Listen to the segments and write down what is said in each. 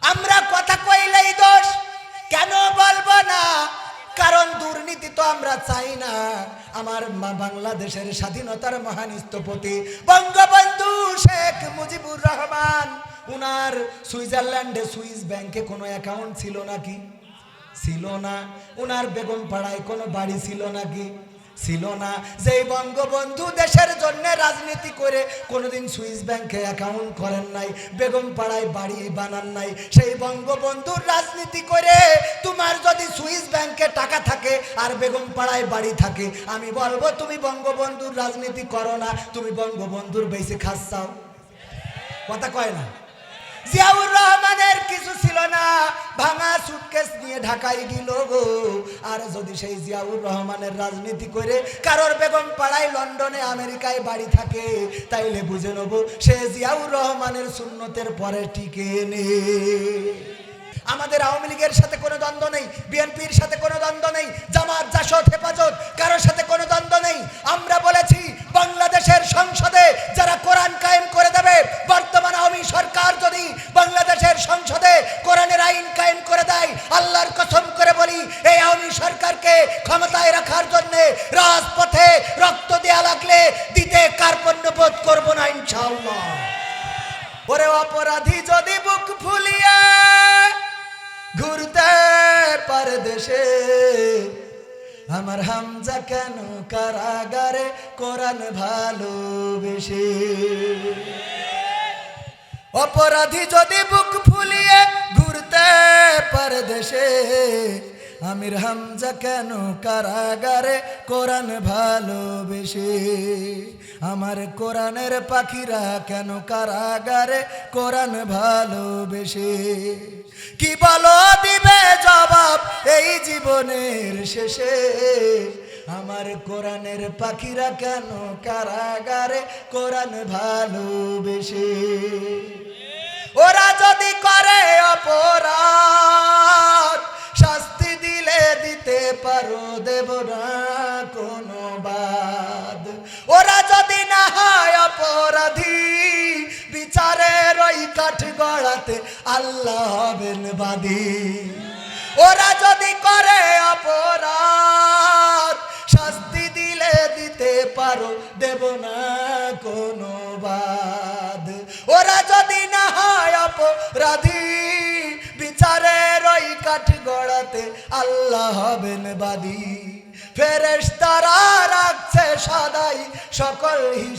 আমরা কথা কইলেই দোষ, কেন বলব না? কারণ দুর্নীতি তো আমরা চাই না। আমার মা- বাংলাদেশের স্বাধীনতার মহান স্থপতি বঙ্গবন্ধু শেখ মুজিবুর রহমান। উনার সুইজারল্যান্ডে সুইস ব্যাংকে কোনো অ্যাকাউন্ট ছিল নাকি? ছিল না। উনার বেগম পাড়ায় কোনো বাড়ি ছিল নাকি? ছিল না। যেই বঙ্গবন্ধু দেশের জন্য রাজনীতি করে কোনোদিন সুইস ব্যাংকে অ্যাকাউন্ট করেন নাই, বেগম পাড়ায় বাড়ি বানান নাই, সেই বঙ্গবন্ধুর রাজনীতি করে তোমার যদি সুইস ব্যাংকে টাকা থাকে আর বেগম পাড়ায় বাড়ি থাকে, আমি বলব তুমি বঙ্গবন্ধুর রাজনীতি করো না, তুমি বঙ্গবন্ধুর বেশি খাচ্ছাও কথা কয় না? জিয়াউর রহমানের কিছু ছিল না, ভাঙা সুটকেস নিয়ে ঢাকায় গিল গো। আর যদি সেই জিয়াউর রহমানের রাজনীতি করে কারোর বেগম পাড়ায় লন্ডনে, আমেরিকায় বাড়ি থাকে, তাইলে বুঝে নেব সে জিয়াউর রহমানের সুন্নতের পরে টিকে নে। আমাদের আওয়ামী লীগের সাথে কোনো দ্বন্দ্ব নেই, বিএনপির সাথে কোনো দ্বন্দ্ব নেই, জামাত, জাসদ, হেফাজত, কারোর সাথে কোনো দ্বন্দ্ব নেই। আমরা বলেছি আমার হামজা কেন কারাগারে? কোরআন ভালোবেসে। অপরাধী যদি বুক ফুলিয়ে ঘুরতে পারে দেশে, আমির হামজা কেন কারাগারে? কোরআন ভালোবেসে। আমার কোরআনের পাখিরা কেন কারাগারে? কোরআন ভালোবেসে। কি বলো দিবে জবাব এই জীবনের শেষে? আমার কোরআনের পাখিরা কেন কারাগারে কোরআন ভালোবেসে? ওরা যদি করে অপরাধ, শাস্তি দিলে দিতে পারো দেব না কোনো বাদ। ওরা যদি না হয় অপরাধী গড়াতে আল্লাহ হবেন বাদী। ওরা যদি করে অপরাধ, শাস্তি দিলে দিতে পারো, দেব না কোনো বাদ। ওরা যদি না হয় অপরাধী, বিচারের ওই কাঠ গড়াতে আল্লাহ হবেন বাদী। ফেরেশ তারা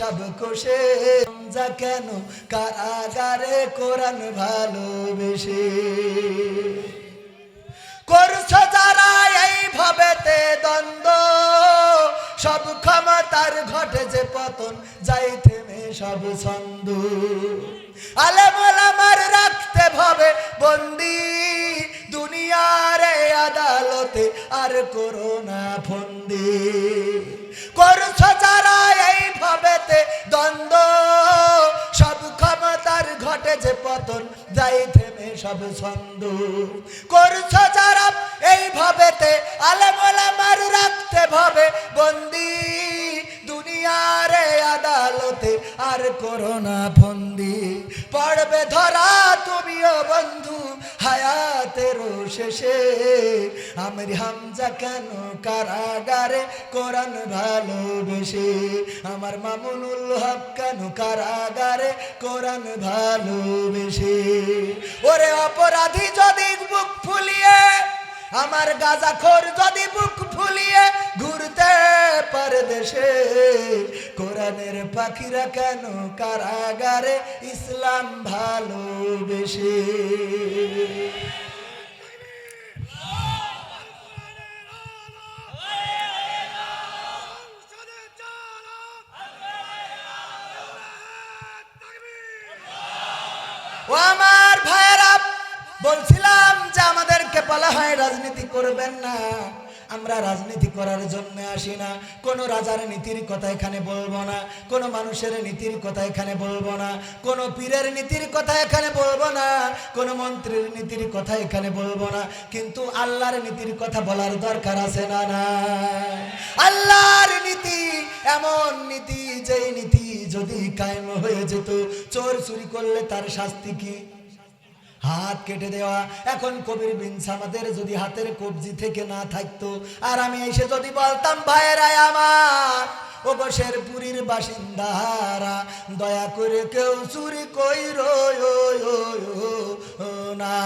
সকল হিসাব কোষে। যা কেন? কারাগারে কোরআন ভালোবেসে। করছ যারা ভাবেতে দ্বন্দ্ব, সব ক্ষমতার ঘটে যে পতন, যাই থেমে সব ছন্দ। আলেমল আমার রাখতে ভাবে বন্দি, দুনিয়ার আদালতে আর করোনা ফন্দি। করছ যারা এই ভাবেতে দ্বন্দ্ব? সব ক্ষমতার ঘটে যে পতন, যাই থেমে সব ছন্দ। করছ যারা এই ভাবেতে আলেমার রাখতে ভাবে, বন্দি। দুনিয়ার আদালতে আর করোনা ফন্দি। পড়বে ধরা তুমিও বন্ধু হায়াতের শেষে আমির হামজা কেন কারাগারে? কোরআন ভালোবেসে। আমার মামুনুল হক কেন কারাগারে? কোরআন ভালোবেসে। ওরে অপরাধী যদি বুক ফুলিয়ে আমার গাজাখোর যদি বুক ফুলিয়ে ঘুরতে দেশে, কোরআনের পাখিরা কেন কারাগারে ইসলাম ভালোবেসে? আমার ভাইয়েরা, বলছিলাম যে আমাদেরকে বলা হয় রাজনীতি করবেন না। আমরা রাজনীতি করার জন্য আসি না। কোনো রাজার নীতির কথা এখানে বলব না। কোনো মানুষের নীতির কথা এখানে বলব না। কোনো পীরের নীতির কথা এখানে বলব না। কোনো মন্ত্রীর নীতির কথা এখানে বলব না। কিন্তু আল্লাহর নীতির কথা বলার দরকার আছে না না। আল্লাহর নীতি এমন নীতি, যেই নীতি যদি কায়েম হয়ে যেত, চোর চুরি করলে তার শাস্তি কি? হাত কেটে দেওয়া। এখন কবির বিন সামাদের যদি হাতের কবজি থেকে না থাকতো, আর আমি এসে যদি বলতাম, ভাইয়েরাই আমার ও গো শেরপুরীর বাসিন্দারা, দয়া করে কেউ চুরি কই না।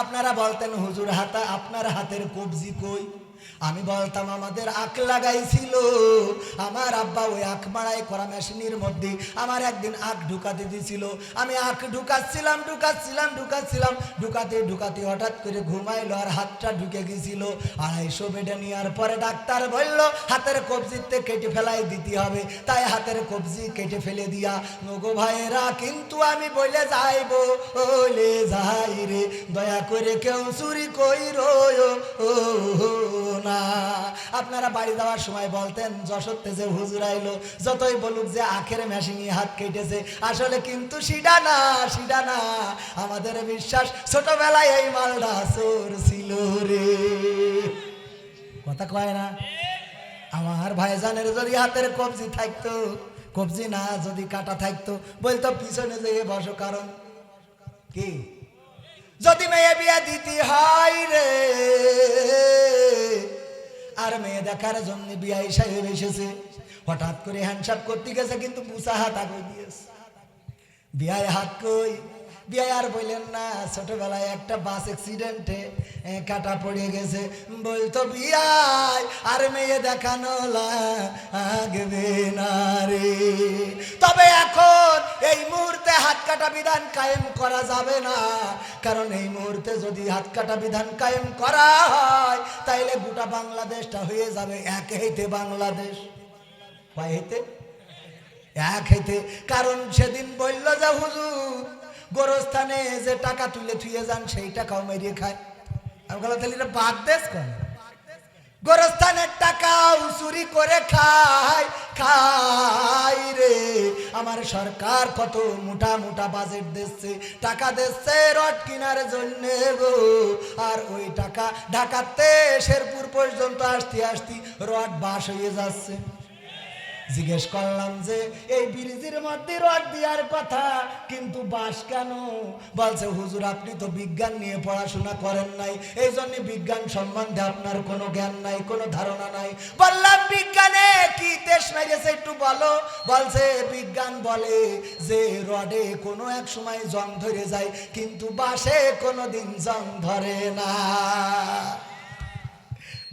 আপনারা বলতেন, হুজুর হাতা, আপনার হাতের কবজি কই? আমি বলতাম আমাদের আখ লাগাইছিল আমার আব্বা ওই আখ মারাই করা মেশিনের মধ্যে আমার একদিন আখ ঢুকাতে দিছিল আমি আখ ঢুকাচ্ছিলাম ঢুকাচ্ছিলাম ঢুকাচ্ছিলাম ঢুকাতে ঢুকাতে হঠাৎ করে ঘুমাইলো আর হাতটা ঢুকে গেছিল আড়াইশো বেডে নেওয়ার পরে ডাক্তার বলল হাতের কবজিতে কেটে ফেলাই দিতে হবে তাই হাতের কবজি কেটে ফেলে দিয়া নগো ভাইয়েরা কিন্তু আমি বলে যাইব ওলে যাই রে দয়া করে কেউ চুরি কই ও না। আপনারা বাড়ি যাওয়ার সময় বলতেন যশোরতে যে হুজুর আইলো, যতই বলুক যে আখের মেশিনে হাত কেটেছে। আসলে কিন্তু সিডা না সিডা না। আমাদের বিশ্বাস, ছোটবেলায় এই মালটা চোর ছিল রে। কথা কয় না? আমার ভাইজানের যদি হাতের কবজি থাকতো, কবজি না যদি কাটা থাকতো, বলতো পিছনে যেয়ে বসো, কারণ কি? যদি মেয়ে বিয়ে দিতে হয় দেখার জন্য বিয়াই সাহেব এসেছে। হঠাৎ করে হ্যান্ডসাপ করতে গেছে, কিন্তু মুসা হাত আগে দিয়েছে। বিয়ায় হাত কই? বিয়ায় আর বললেন না, ছোটবেলায় একটা বাস অ্যাক্সিডেন্টে কাটা পড়ে গেছে। বলতো, বিয়ায় আর মেয়ে দেখানো লাগবে না রে। তবে এখন এই মুহূর্তে হাত কাটা বিধান কায়েম করা যাবে না। কারণ এই মুহূর্তে যদি হাত কাটা বিধান কায়েম করা হয়, তাইলে গোটা বাংলাদেশটা হয়ে যাবে এক হইতে বাংলাদেশ। কয় হইতে এক হইতে কারণ সেদিন বলল যে, হুজুর গোরস্থানে যে টাকা তুলে থুয়ে যান, সেই টাকাও মেরিয়ে খায়। আমি বললাম, তাহলে এটা বাদ দেশ কন? গোরস্থানের টাকাও চুরি করে খায় খাই রে। আমার সরকার কত মোটা মোটা বাজেট দিচ্ছে, টাকা দিচ্ছে রড কেনার জন্য গো। আর ওই টাকা ঢাকাতে শেরপুর পর্যন্ত আসতে আসতে রড বাস হয়ে যাচ্ছে। জিজ্ঞেস করলাম যে, এই ব্রিজের মধ্যে রড দেওয়ার কথা, কিন্তু বাস কেন? বলছে, হুজুর, আপনি তো বিজ্ঞান নিয়ে পড়াশোনা করেন নাই। এই জন্য বিজ্ঞান সম্বন্ধে আপনার কোনো জ্ঞান নাই, কোনো ধারণা নাই। বললাম, বিজ্ঞানে কি দেশ মেরেছে একটু বলো। বলছে, বিজ্ঞান বলে যে রডে কোনো এক সময় জং ধরে যায়, কিন্তু বাসে কোনো দিন জং ধরে না।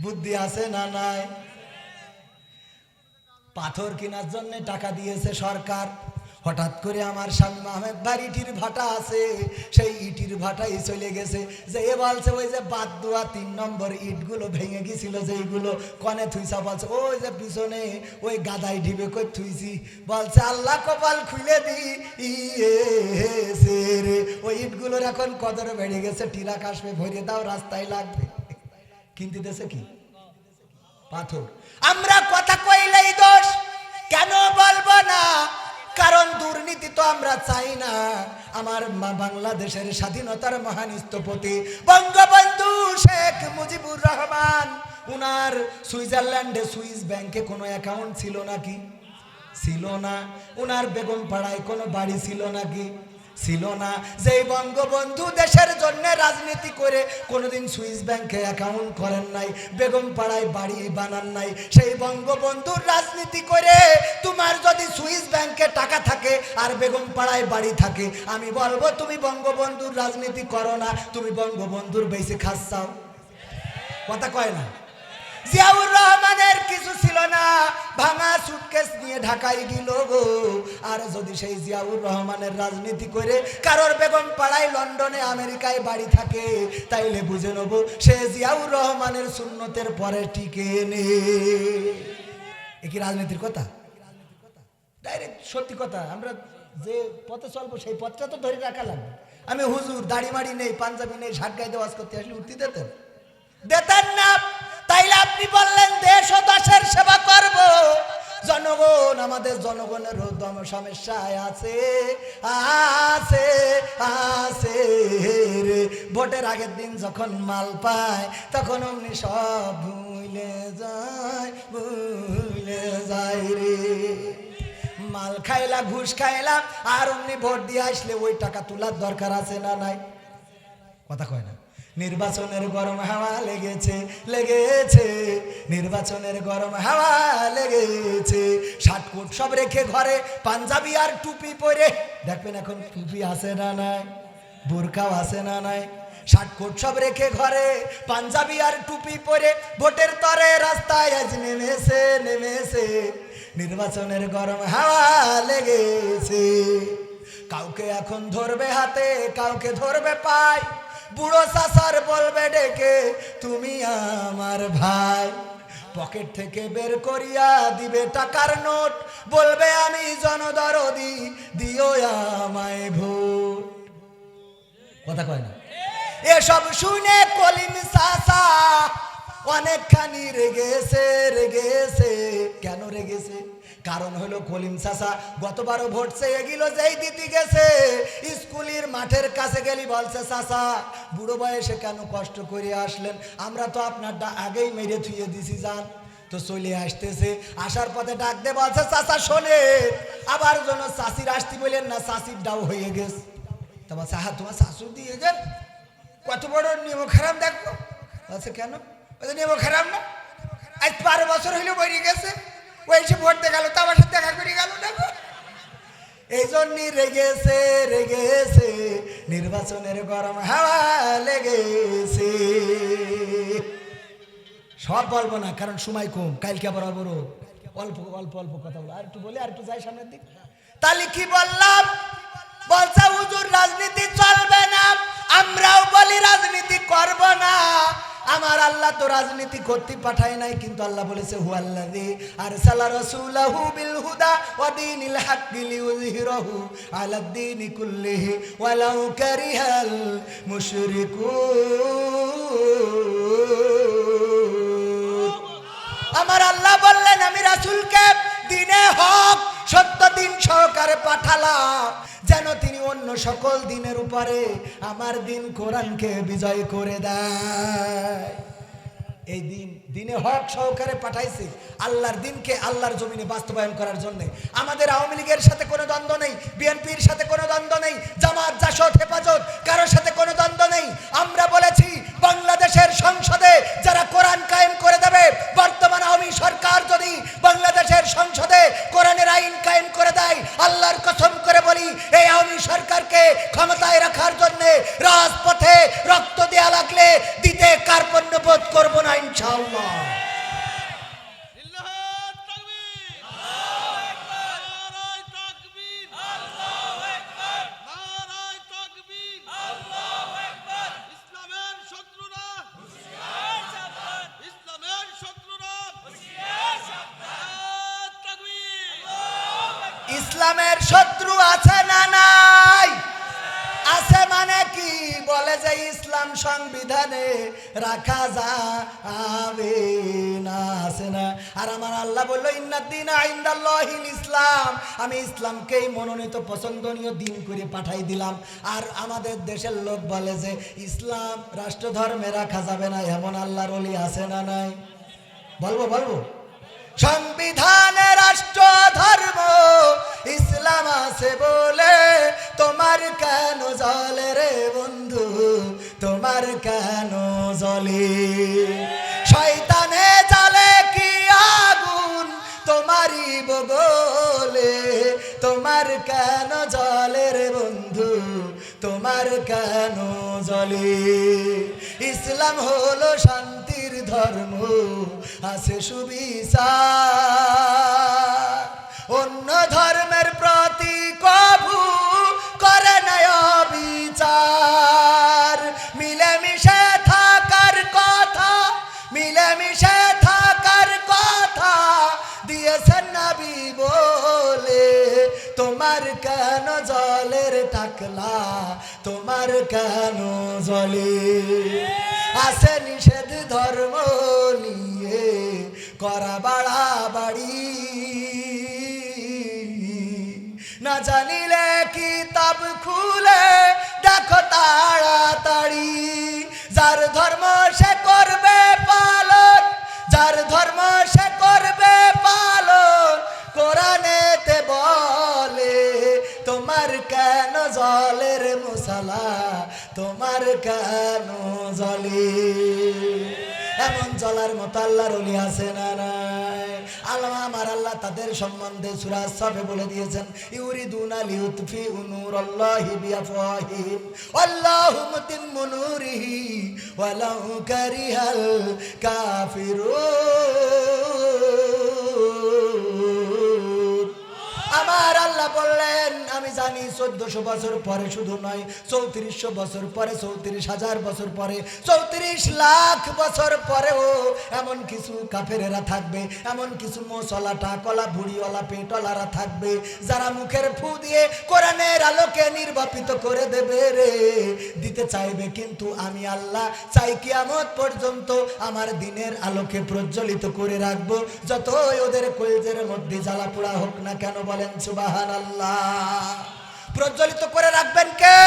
বুদ্ধি আছে না নাই? পাথর কেনার জন্য টাকা দিয়েছে সরকার। হঠাৎ করে আমার স্বামী আহমেদ ভাই ইটির ভাটা আছে, সেই ইটির ভাটাই চলে গেছে। যে এ বলছে, ওই যে বাদ দোয়া তিন নম্বর ইটগুলো ভেঙে গেছিল, যেইগুলো কনে থুইসা বলছে, ওই যে পিছনে ওই গাদাই ঢিবে কই থুইছি? বলছে, আল্লাহ কপাল খুলে দি ইয়েছে রে। ওই ইটগুলোর এখন কদরে বেড়ে গেছে টিরাক আসবে ভরে দাও, রাস্তায় লাগবে। কিনতে দেশে কি? পাথর। আমরা কথা কইলেই দোষ। কেন বলব না? কারণ দুর্নীতি তো আমরা চাই না। আমার মা বাংলাদেশের স্বাধীনতার মহান স্থপতি বঙ্গবন্ধু শেখ মুজিবুর রহমান। উনার সুইজারল্যান্ডে সুইস ব্যাংকে কোনো অ্যাকাউন্ট ছিল নাকি? ছিল না। উনার বেগম পাড়ায় কোনো বাড়ি ছিল নাকি? ছিল না। যেই বঙ্গবন্ধু দেশের জন্য রাজনীতি করে কোনোদিন সুইস ব্যাংকে অ্যাকাউন্ট করেন নাই, বেগম পাড়ায় বাড়ি বানান নাই, সেই বঙ্গবন্ধুর রাজনীতি করে তোমার যদি সুইস ব্যাংকে টাকা থাকে আর বেগম পাড়ায় বাড়ি থাকে, আমি বলব তুমি বঙ্গবন্ধুর রাজনীতি করো না, তুমি বঙ্গবন্ধুর বেশি খাচ্ছাও কথা কয় না। জিয়াউর রহমানের কিছু ছিল না। ভাঙা সুটকেস নিয়ে ঢাকায় গেল গো। আর যদি সেই জিয়াউর রহমানের রাজনীতি করে কারোর বেগম পাড়ায় লন্ডনে আমেরিকায় বাড়ি থাকে, তাইলে বুঝে নেব সে জিয়াউর রহমানের সুন্নতের পরে টিকে নে। এ কি রাজনীতির কথা? ডাইরেক্ট সত্যি কথা, আমরা যে পথে চলবো সেই পথটা তো ধরে রাখা লাগবে। আমি হুজুর, দাড়ি মাড়ি নেই, পাঞ্জাবি নেই, শার্ট গায়ে ওয়াজ করতে আসলে উঠতে দিতেন? দেতেন না। আপনি বললেন, দেশ ও দাসের সেবা করব। জনগণ, আমাদের জনগণের সমস্যায় আছে আছে আছে রে। ভোটের আগের দিন যখন মাল পায়, তখন অমনি সব ভুলে যায় ভুলে যায় রে। মাল খাইলা ঘুষ খাইলাম, আর অমনি ভোট দিয়ে আসলে ওই টাকা তোলার দরকার আছে না নাই? কথা কয় না। নির্বাচনের গরম হাওয়া লেগেছে লেগেছে। নির্বাচনের গরম হাওয়া লেগেছে। কোট সব রেখে ঘরে পাঞ্জাবি আর টুপি পরে। দেখবেন এখন টুপি আসে না নাই? বোরকাও আসে না নাই? কোট সব রেখে ঘরে পাঞ্জাবি আর টুপি পরে ভোটের তরে রাস্তায় আজ নেমেছে নেমেছে। নির্বাচনের গরম হাওয়া লেগেছে। কাউকে এখন ধরবে হাতে, কাউকে ধরবে পায়। বুড়ো সাসার বলবে ডেকে, তুমি আমার ভাই। পকেট থেকে বের করিয়া দিবে টাকার নোট, বলবে, আমি জনদরদি, দিও আমায় ভোট। কথা কয় না? এসব শুনে কলিম সাসা অনেকখানি রেগেছে রেগেছে। কেন রেগেছে? কারণ হলো কলিম সাসা গতবারও ভোট চেয়ে গেল, যেই দিতে গেছে। স্কুলের মাঠের কাছে গেলি বলছে সাসা বুড়ো বয়সে কেন কষ্ট করে আসলেন? আমরা তো আপনারটা আগেই মেরে থুয়ে দিছি যান তো চলে আসতেছে। আসার পথে ডাক দে বলছে, চাচা শোনে আবার যেন চাষির আসতে বললেন না চাষির ডাউ হয়ে গেছে। তোমার সাহা তোমার শাশুড় দিয়ে যান? কত বড় নিয়ম খারাপ দেখব বলছে, কেন? বলছে, নিয়ম খারাপ না। আজ বারো বছর হইলে বেরিয়ে গেছে। ওই এসে দিয়ে গেল, তো আমার সাথে দেখা করে গেল না এই জন্যই রেগেছে রেগেছে, নির্বাচনের গরম হাওয়া লেগেছে। সব বলব না, কারণ সময় কম, কালকে আবার বড় অল্প অল্প অল্প কথা বলো আর একটু বলি, আর একটু যাই সামনের দিক। তাহলে কি বললাম? বলছে, হুজুর, রাজনীতি চলবে না, আমরাও বলি, রাজনীতি করব না। আমার আল্লাহ তো রাজনীতি করতে পাঠায় নাই, কিন্তু আল্লাহ বলেছে হু আল্লাহি আরসালা রাসূলাহু বিল হুদা ওয়া দীনিল হাক্কি লিইয়ুযহিরাহু আলা দ্দীনি কুল্লিহি ওয়ালাউ কারিহাল মুশরিকুন। আমার আল্লাহ বললেন, আমি রাসূলকে দিনে হক সত্য দিন সহকারে পাঠালাম, যেন তিনি অন্য সকল দিনের উপরে আমার দিন কোরআনকে বিজয় করে দেয়। এই দিন, দিনে হক সহকারে পাঠাইছে, আল্লাহর দিনকে আল্লাহর জমিনে বাস্তবায়ন করার জন্য। আমাদের আওয়ামী লীগের সাথে কোনো দ্বন্দ্ব নেই, বিএনপির সাথে কোনো দ্বন্দ্ব নেই, জামাত, জাসদ, হেফাজত, কারোর সাথে কোনো দ্বন্দ্ব নেই। আমরা বলেছি, বাংলাদেশের সংসদে যারা কোরআন ইসলামের শত্রু আছে না নাই? আছে মানে কি? বলে যে ইসলাম সংবিধানে রাখা যাবে না, আছে না। আর আমার আল্লাহ বলল ইন্নাদ্দিন আইন্দাল্লাহিল ইসলাম আমি ইসলামকেই মনোনীত পছন্দনীয় দিন করে পাঠাই দিলাম। আর আমাদের দেশের লোক বলে যে, ইসলাম রাষ্ট্র ধর্মে রাখা যাবে না, এমন আল্লাহর অলি আছে না নাই? বলব বলব। সংবিধানে রাষ্ট্র, ধর্ম, ইসলাম আছে বলে তোমার কেন জলে রে বন্ধু? তোমার কেন জলে? শয়তানে জালে কি আগুন? তোমারই বগলে তোমার কেন জলে রে বন্ধু? তোমার কেন জলে? ইসলাম হলো শান্তির ধর্ম। আছে সুবিচার। অন্য ধর্মের প্রতি কভু করে নয় বিচার মিলেমিশে থাকার কথা, মিলেমিশে থাকার কথা দিয়েছেন নবী বলে, তোমার কেন জলের টাকলা? তোমার কেন জলে? আছে নিষেধ ধর্ম করা বাড়াবাড়ি না জানিলে কিতাব খুলে দেখো তাড়াতাড়ি। যার ধর্ম সে করবে পালন, যার ধর্ম সে করবে পালন, কোরআনেতে বলে, তোমার কেন জলের মশালা? তোমার কেন জলে? এমন জলার মতো আল্লাহর অলি আছে না নাই? আল্লাহ আমার আল্লাহ তাদের সম্বন্ধে সূরা সবে বলে দিয়েছেন, ইউরিদুনা লিউতফি নূর আল্লাহি বিআফওয়াহিম আল্লাহু মুতিম্মু নূরিহি ওয়ালাউ কারিহাল কাফিরুন। আমার আল্লাহ বললেন জানি চোদ্দশো বছর পরে শুধু নয়, চৌত্রিশশো বছর পরে, চৌত্রিশ হাজার বছর পরে, চৌত্রিশ লাখ বছর পরেও এমন কিছু কাফেরেরা থাকবে, এমন কিছু মশলা টাকলা ভুড়িওয়ালা পেটলারা থাকবে, যারা মুখের ফু দিয়ে কোরআনের আলোকে নির্বাপিত করে দেবে রে। দিতে চাইবে কিন্তু আমি আল্লাহ, চাই কিয়ামত পর্যন্ত আমার দিনের আলোকে প্রজ্বলিত করে রাখব, যতই ওদের কলজের মধ্যে জ্বালা পোড়া হোক না কেন বলেন সুবাহান আল্লাহ প্রজ্বলিত করে রাখবেন কে?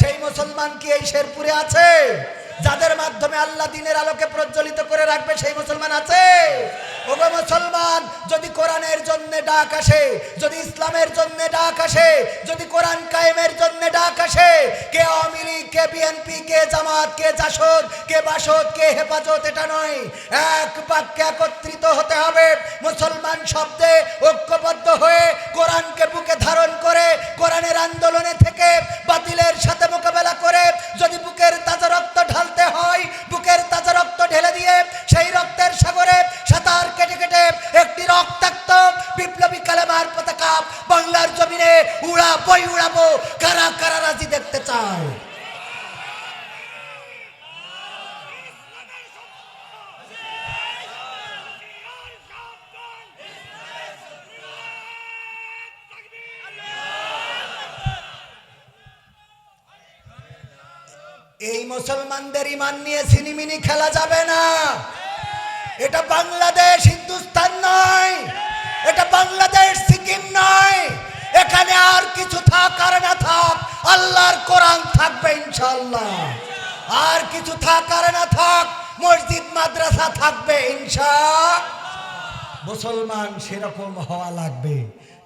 সেই মুসলমান কি এই শেরপুরে আছে? যাদের মাধ্যমে আল্লাহ দিনের আলোকে প্রজ্বলিত করে রাখবে, সেই মুসলমান আছে? ওগো মুসলমান, যদি কোরআনের জন্য ডাক আসে, যদি ইসলামের জন্য ডাক আসে, যদি কোরআন কায়েমের জন্য ডাক আসে, কে আওয়ামী লীগ, কে বিএনপি, কে জামাত, কে জাসদ, কে বাসদ, কে হেফাজত, এটা নয়। এক বাক্যে একত্রিত হতে হবে। মুসলমান শব্দে ঐক্যবদ্ধ হয়ে কোরআনকে বুকে ধারণ করে, কোরআনের আন্দোলনে থেকে বাতিলের সাথে মোকাবেলা করে, যদি বুকের তাজা রক্ত ঢালতে হয় বুকের তাজা রক্ত ঢেলে ইমান নিয়ে সিনিমিনি খেলা যাবে না। এটা বাংলাদেশ, হিন্দুস্তান নয়। এটা বাংলাদেশ, সিকিম নয়। এখানে আর কিছু থাক আর না থাক, আল্লাহর কোরআন থাকবে ইনশাল্লাহ আর কিছু থাক আর না থাক, মসজিদ, মাদ্রাসা থাকবে ইনশা মুসলমান সেরকম হওয়া লাগবে।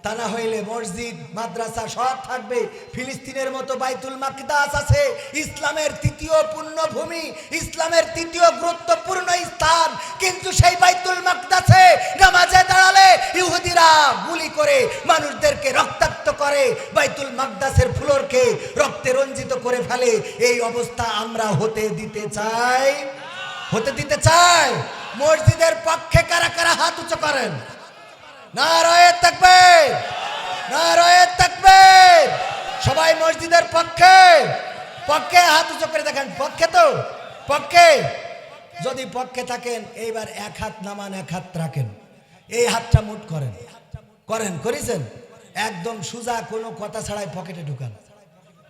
তা না হইলে মসজিদ, মাদ্রাসা সব থাকবে। ফিলিস্তিনের মতো বাইতুল মাকদাস আছে। ইসলামের তৃতীয় পূর্ণভূমি, ইসলামের তৃতীয় গুরুত্বপূর্ণ স্থান। কিন্তু সেই বাইতুল মাকদাসে নামাজে দাঁড়ালে ইহুদিরা গুলি করে মানুষদেরকে রক্তাক্ত করে। বাইতুল মাকদাসের ফ্লোরকে রক্তে রঞ্জিত করে ফেলে। এই অবস্থা আমরা হতে দিতে চাই। হতে দিতে চাই। মসজিদের পক্ষে কারা কারা হাত উঁচু করেন? না রয়ে থাকবে না রয়ে থাকবে সবাই মসজিদের পক্ষে পক্ষে হাত উঁচু করে দেখেন, পক্ষে তো, পক্ষে। যদি পক্ষে থাকেন, এইবার এক হাত নামান, এক হাত রাখেন। এই হাতটা মুট করেন। করেন, করেছেন? একদম সুজা কোনো কথা ছাড়াই পকেটে ঢুকান।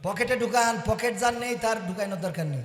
পকেটে ঢুকান, পকেট যার নেই, তার ঢুকানোর দরকার নেই।